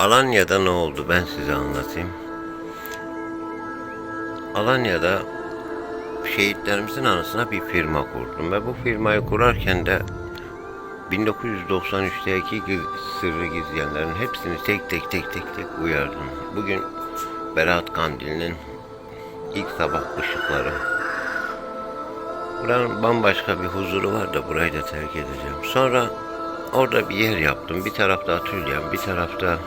Alanya'da ne oldu ben size anlatayım. Alanya'da şehitlerimizin anısına bir firma kurdum ve bu firmayı kurarken de 1993'teki giz- sırrı gizleyenlerin hepsini tek tek tek tek tek uyardım. Bugün Berat Kandili'nin ilk sabah ışıkları. Buranın bambaşka bir huzuru var da burayı da terk edeceğim. Sonra orada bir yer yaptım. Bir tarafta atölyem, bir tarafta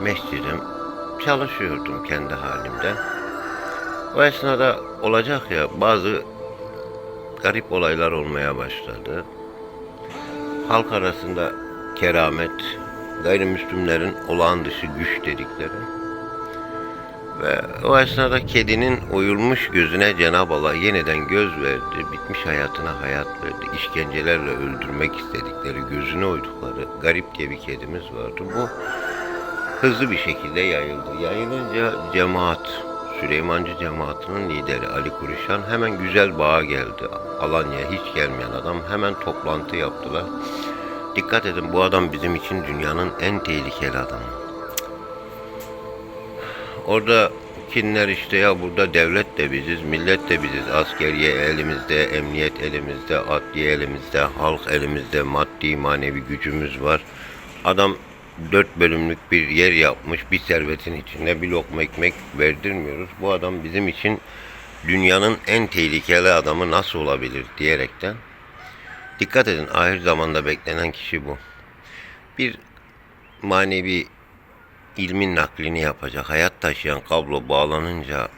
mescidim. Çalışıyordum kendi halimde. O esnada olacak ya bazı garip olaylar olmaya başladı. Halk arasında keramet, gayrimüslimlerin olağan dışı güç dedikleri. Ve o esnada kedinin uyulmuş gözüne Cenab-ı Allah yeniden göz verdi, bitmiş hayatına hayat verdi. İşkencelerle öldürmek istedikleri, gözüne uydukları garip diye bir kedimiz vardı. Bu hızlı bir şekilde yayıldı. Yayılınca cemaat, Süleymancı cemaatinin lideri Ali Kuruşan hemen güzel bağa geldi. Alanya'ya hiç gelmeyen adam hemen toplantı yaptılar. Dikkat edin bu adam bizim için dünyanın en tehlikeli adamı. Orada kinler işte ya burada devlet de biziz, millet de biziz. Askeriye elimizde, emniyet elimizde, adliye elimizde, halk elimizde, maddi manevi gücümüz var. Adam dört bölümlük bir yer yapmış, bir servetin içinde bir lokma ekmek verdirmiyoruz. Bu adam bizim için dünyanın en tehlikeli adamı nasıl olabilir diyerekten. Dikkat edin ahir zamanda beklenen kişi bu. Bir manevi ilmin naklini yapacak. Hayat taşıyan kablo bağlanınca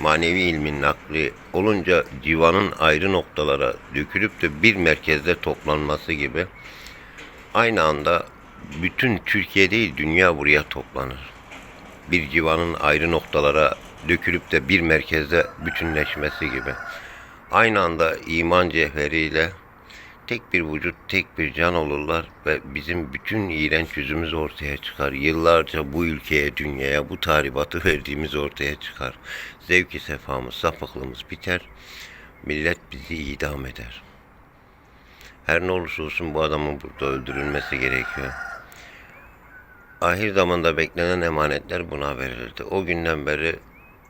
manevi ilmin nakli olunca civanın ayrı noktalara dökülüp de bir merkezde toplanması gibi aynı anda bütün Türkiye değil dünya buraya toplanır. Bir civanın ayrı noktalara dökülüp de bir merkezde bütünleşmesi gibi. Aynı anda iman cevheriyle tek bir vücut, tek bir can olurlar ve bizim bütün iğrenç yüzümüz ortaya çıkar. Yıllarca bu ülkeye, dünyaya bu tahribatı verdiğimiz ortaya çıkar. Zevki sefamız, sapıklığımız biter. Millet bizi idam eder. Her ne olursa olsun bu adamın burada öldürülmesi gerekiyor. Ahir zamanda beklenen emanetler buna verildi. O günden beri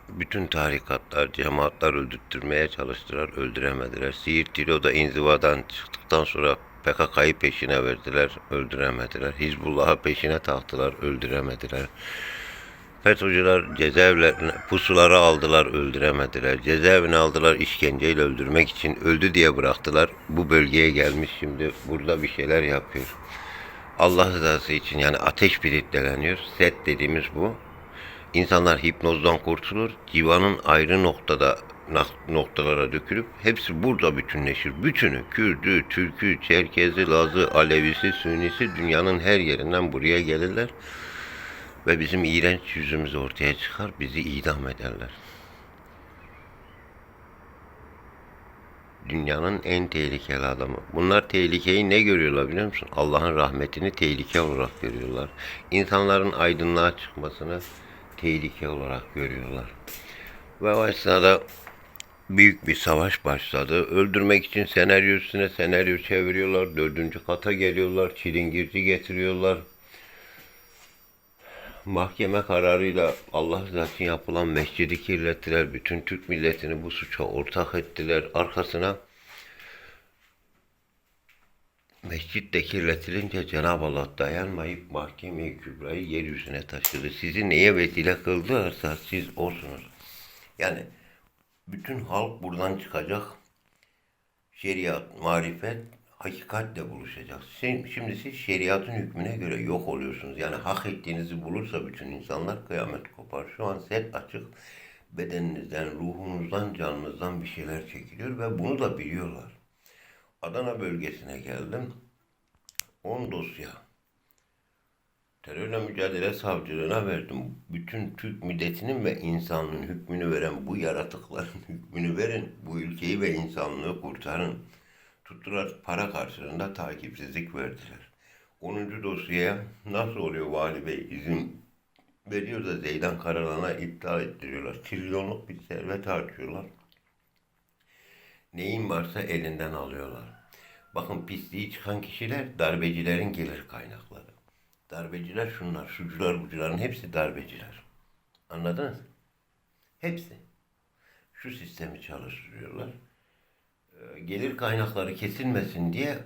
bütün tarikatlar, cemaatler öldürtmeye çalıştılar, öldüremediler. Siirt Tilo'da inzivadan çıktıktan sonra PKK'yı peşine verdiler, öldüremediler. Hizbullah'ı peşine taktılar, öldüremediler. FETÖ'cüler cezaevlerine pusuları aldılar, öldüremediler. Cezaevine aldılar işkenceyle öldürmek için. Öldü diye bıraktılar. Bu bölgeye gelmiş şimdi burada bir şeyler yapıyor. Allah rızası için yani ateş biritleniyor. Set dediğimiz bu. İnsanlar hipnozdan kurtulur. Civanın ayrı noktada noktalara dökülüp hepsi burada bütünleşir. Bütünü Kürdü, Türkü, Çerkezi, Lazı, Alevisi, Sünnisi dünyanın her yerinden buraya gelirler. Ve bizim iğrenç yüzümüz ortaya çıkar. Bizi idam ederler. Dünyanın en tehlikeli adamı. Bunlar tehlikeyi ne görüyorlar biliyor musun? Allah'ın rahmetini tehlike olarak görüyorlar. İnsanların aydınlığa çıkmasını tehlike olarak görüyorlar. Ve o esnada büyük bir savaş başladı. Öldürmek için senaryo üstüne senaryo çeviriyorlar. Dördüncü kata geliyorlar. Çilingirci getiriyorlar. Mahkeme kararıyla Allah için yapılan mescidi kirlettiler. Bütün Türk milletini bu suça ortak ettiler. Arkasına mescit de kirletilince Cenab-ı Allah dayanmayıp mahkeme-i kübrayı yeryüzüne taşıdı. Sizi neye vesile kıldılarsa siz olsunuz. Yani bütün halk buradan çıkacak. Şeriat, marifet, hakikatle buluşacak. Şimdi, şimdi siz şeriatın hükmüne göre yok oluyorsunuz. Yani hak ettiğinizi bulursa bütün insanlar kıyamet kopar. Şu an set açık. Bedeninizden, ruhunuzdan, canınızdan bir şeyler çekiliyor ve bunu da biliyorlar. Adana bölgesine geldim. 10 dosya. Terörle mücadele savcılığına verdim. Bütün Türk milletinin ve insanlığın hükmünü veren bu yaratıkların hükmünü verin. Bu ülkeyi ve insanlığı kurtarın. Tuttular para karşılığında takipsizlik verdiler. 10. dosyaya nasıl oluyor vali bey izin veriyor da Zeydan Karalan'a iptal ettiriyorlar. Trilyonluk bir servet harcıyorlar. Neyin varsa elinden alıyorlar. Bakın pisliği çıkan kişiler darbecilerin gelir kaynakları. Darbeciler şunlar, şucular, bucuların hepsi darbeciler. Anladınız? Hepsi. Şu sistemi çalıştırıyorlar. Ee, Gelir kaynakları kesilmesin diye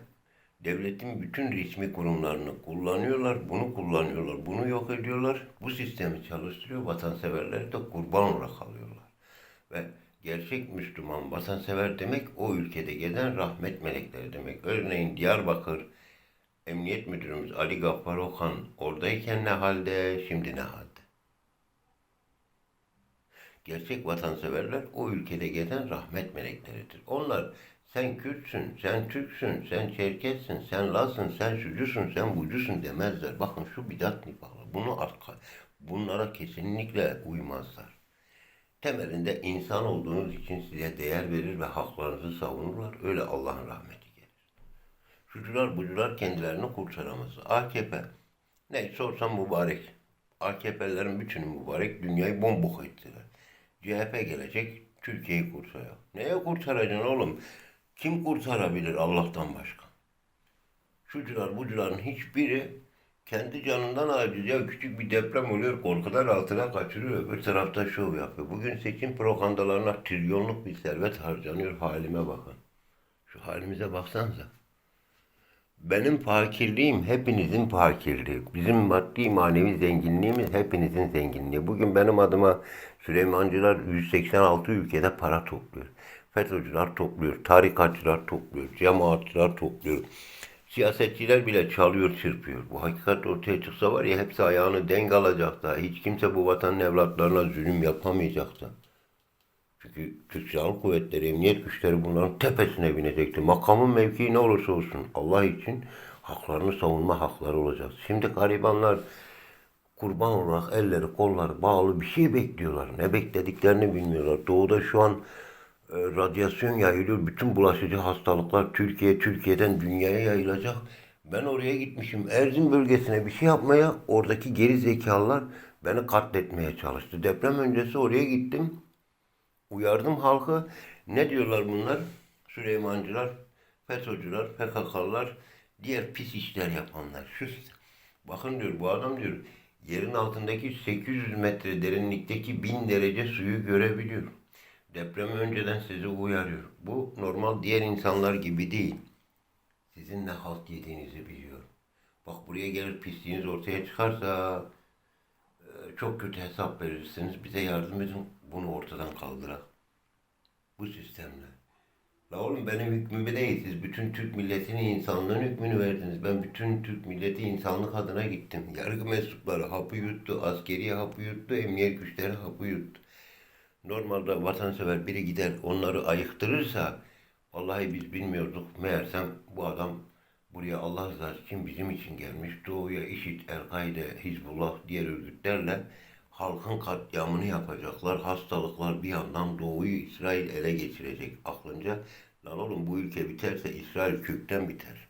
devletin bütün resmi kurumlarını kullanıyorlar, bunu kullanıyorlar, bunu yok ediyorlar. Bu sistemi çalıştırıyor, vatanseverleri de kurban olarak alıyorlar. Ve gerçek Müslüman, vatansever demek o ülkede gezen rahmet melekleri demek. Örneğin Diyarbakır Emniyet Müdürümüz Ali Gaffar Okan oradayken ne halde, şimdi ne halde? Gerçek vatanseverler o ülkede gezen rahmet melekleridir. Onlar sen Kürtsün, sen Türksün, sen Çerkessin, sen Lazsın, sen şucusun, sen bucusun demezler. Bakın şu bidat nifakı. Bunu arka, bunlara kesinlikle uymazlar. Temelinde insan olduğunuz için size değer verir ve haklarınızı savunurlar. Öyle Allah'ın rahmeti gelir. Şucular bucular kendilerini kurtaramaz. AKP ne sorsam mübarek. AKP'lerin bütünü mübarek. Dünyayı bombok ettiler. CHP gelecek Türkiye'yi kurtarıyor. Neye kurtaracaksın oğlum? Kim kurtarabilir Allah'tan başka? Şucular bucuların hiçbiri kendi canından aciz. Ya küçük bir deprem oluyor korkudan altına kaçırıyor. Öbür tarafta şov yapıyor. Bugün seçim propagandalarına trilyonluk bir servet harcanıyor. Halime bakın. Şu halimize baksanıza. Benim fakirliğim hepinizin fakirliği. Bizim maddi manevi zenginliğimiz hepinizin zenginliği. Bugün benim adıma Süleymancılar 186 ülkede para topluyor. FETÖ'cüler topluyor, tarikatçılar topluyor, cemaatçılar topluyor. Siyasetçiler bile çalıyor, çırpıyor. Bu hakikat ortaya çıksa var ya hepsi ayağını denk alacak da. Hiç kimse bu vatanın evlatlarına zulüm yapamayacak da. Çünkü Türk Silahlı Kuvvetleri, emniyet güçleri bunların tepesine binecekti. Makamın mevkii ne olursa olsun Allah için haklarını savunma hakları olacak. Şimdi garibanlar kurban olarak elleri kolları bağlı bir şey bekliyorlar. Ne beklediklerini bilmiyorlar. Doğuda şu an e, radyasyon yayılıyor. Bütün bulaşıcı hastalıklar Türkiye, Türkiye'den dünyaya yayılacak. Ben oraya gitmişim. Erzin bölgesine bir şey yapmaya oradaki geri zekalılar beni katletmeye çalıştı. Deprem öncesi oraya gittim. Uyardım halkı. Ne diyorlar bunlar? Süleymancılar, FETÖ'cüler, PKK'lılar, diğer pis işler yapanlar. Şu bakın diyor bu adam diyor yerin altındaki 800 metre derinlikteki 1000 derece suyu görebiliyor. Depremi önceden sizi uyarıyor. Bu normal diğer insanlar gibi değil. Sizin ne halt yediğinizi biliyor. Bak buraya gelir pisliğiniz ortaya çıkarsa e, çok kötü hesap verirsiniz. Bize yardım edin bunu ortadan kaldırak. Bu sistemle. La oğlum benim hükmümü değil. Siz bütün Türk milletinin insanlığın hükmünü verdiniz. Ben bütün Türk milleti insanlık adına gittim. Yargı mensupları hapı yuttu, askeri hapı yuttu, emniyet güçleri hapı yuttu. Normalde vatansever biri gider onları ayıktırırsa vallahi biz bilmiyorduk. Meğersem bu adam buraya Allah rızası için bizim için gelmiş. Doğuya IŞİD, El-Kaide, Hizbullah diğer örgütlerle halkın katliamını yapacaklar. Hastalıklar bir yandan doğuyu İsrail ele geçirecek aklınca. Lan oğlum bu ülke biterse İsrail kökten biter.